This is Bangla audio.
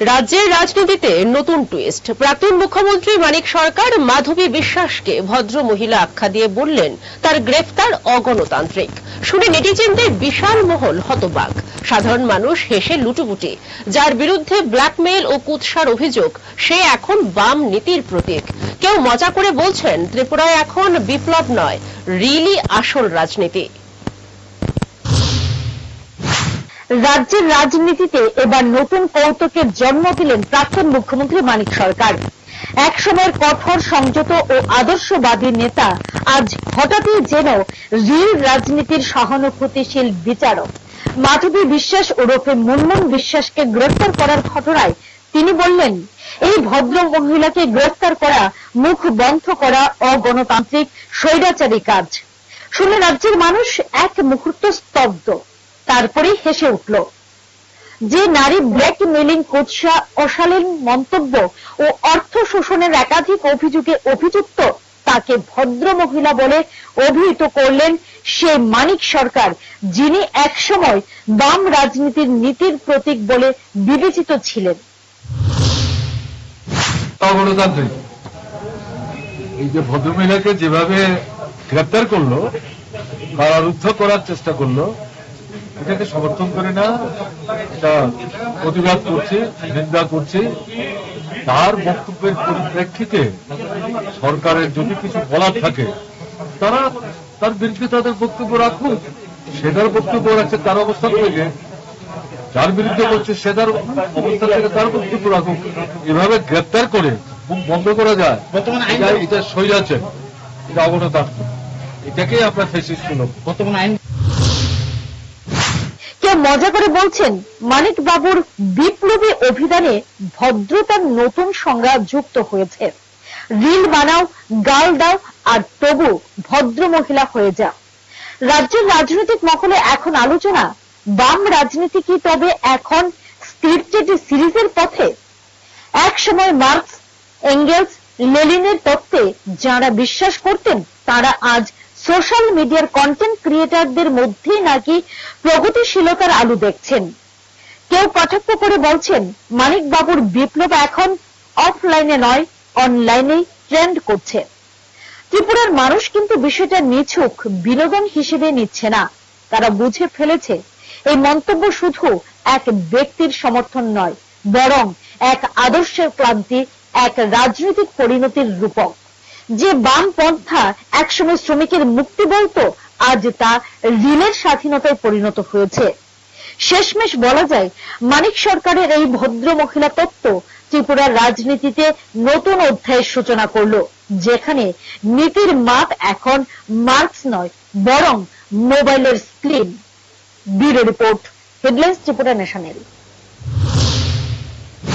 রাজ্যের রাজনীতিতে নতুন টুইস্ট প্রাক্তন মুখ্যমন্ত্রী মানিক সরকার মাধবী বিশ্বাসকে ভদ্র মহিলা আখ্যা দিয়ে বললেন, তার গ্রেফতার অগণতান্ত্রিক। শুনে নেটিজেনদের বিশাল মহল হতবাক। সাধারণ মানুষ হেসে লুটুপুটি। যার বিরুদ্ধে ব্ল্যাকমেইল ও কুৎসার অভিযোগ, সে এখন বাম নীতির প্রতীক। কেউ মজা করে বলছেন, ত্রিপুরায় এখন বিপ্লব নয় রিলি আসল রাজনীতি। রাজ্যের রাজনীতিতে এবার নতুন কৌতুকের জন্ম দিলেন প্রাক্তন মুখ্যমন্ত্রী মানিক সরকার। এক সময়ের কঠোর সংযত ও আদর্শবাদী নেতা আজ হঠাৎই যেন রিল রাজনীতির সহানুভূতিশীল বিচারক। মাধবী বিশ্বাস ওরফে মুনমুন বিশ্বাসকে গ্রেফতার করার ঘটনায় তিনি বললেন, এই ভদ্র মহিলাকে গ্রেফতার করা, মুখ বন্ধ করা অগণতান্ত্রিক, স্বৈরাচারী কাজ। শুনে রাজ্যের মানুষ এক মুহূর্ত স্তব্ধ। তারপরেই হেসে উঠল। যে নারী ব্ল্যাকমেলিং কুৎসা, অশালীন মন্তব্য ও অর্থ শোষণের একাধিক অভিযোগে অভিযুক্ত, তাকে ভদ্র মহিলা বলে অভিহিত করলেন সে মানিক সরকার, যিনি একসময় বাম রাজনীতির নীতির প্রতীক বলে বিবেচিত ছিলেন। এই যে ভদ্রমহিলাকে যেভাবে গ্রেপ্তার করল, কারারুদ্ধ করার চেষ্টা করল এটাকে সমর্থন করে না এটা প্রতিবাদ করছে নিন্দা করছে। তার বক্তব্যের পরিপ্রেক্ষিতে সরকারের যদি কিছু বলার থাকে তারা তার বিরুদ্ধে তাদের বক্তব্য রাখুক। সেটার বক্তব্য রাখছে তার অবস্থান থেকে। যার বিরুদ্ধে করছে সে তার অবস্থা থেকে তার বক্তব্য রাখুক। এভাবে গ্রেপ্তার করে মুখ বন্ধ করা যায় এটা- এটা সইয়াছে এটা অগণতান্ত্রিক। এটাকেই আমরা ফেসিস করলাম বর্তমান আইন মজা করে বলছেন, মানিক বাবুর বিপ্লবী অভিধানে ভদ্রতার নতুন সংজ্ঞা যুক্ত হয়েছে। রিল বানাও, গাল দাও, আর তবু ভদ্র মহিলা হয়ে যাও। রাজ্যের রাজনৈতিক মহলে এখন আলোচনা, বাম রাজনীতি কি তবে এখন স্ক্রিপ্টেড সিরিজের পথে? এক সময় মার্কস, এঙ্গেলস লেলিনের তত্ত্বে যারা বিশ্বাস করতেন, তারা আজ সোশ্যাল মিডিয়ার কন্টেন্ট ক্রিয়েটারদের মধ্যেই নাকি প্রগতিশীলতার আলু দেখছেন। কেউ কটাক্ষ করে বলছেন মানিক বাবুর বিপ্লব এখন অফলাইনে নয় অনলাইনে ট্রেন্ড করছে। ত্রিপুরার মানুষ কিন্তু বিষয়টা নিছক বিনোদন হিসেবে নিচ্ছে না। তারা বুঝে ফেলেছে, এই মন্তব্য শুধু এক ব্যক্তির সমর্থন নয়, বরং এক আদর্শের ক্লান্তি, এক রাজনৈতিক পরিণতির রূপক। যে বাম পন্থা একসময় শ্রমিকের মুক্তি বলতো, আজ তা ঋণের স্বাধীনতায় পরিণত হয়েছে। শেষমেশ বলা যায়, মানিক সরকারের এই ভদ্র মহিলা তত্ত্ব ত্রিপুরার রাজনীতিতে নতুন অধ্যায়ের সূচনা করল, যেখানে নীতির মাপ এখন মার্কস নয়, বরং মোবাইলের screen. Bureau report, headlines Tripura national.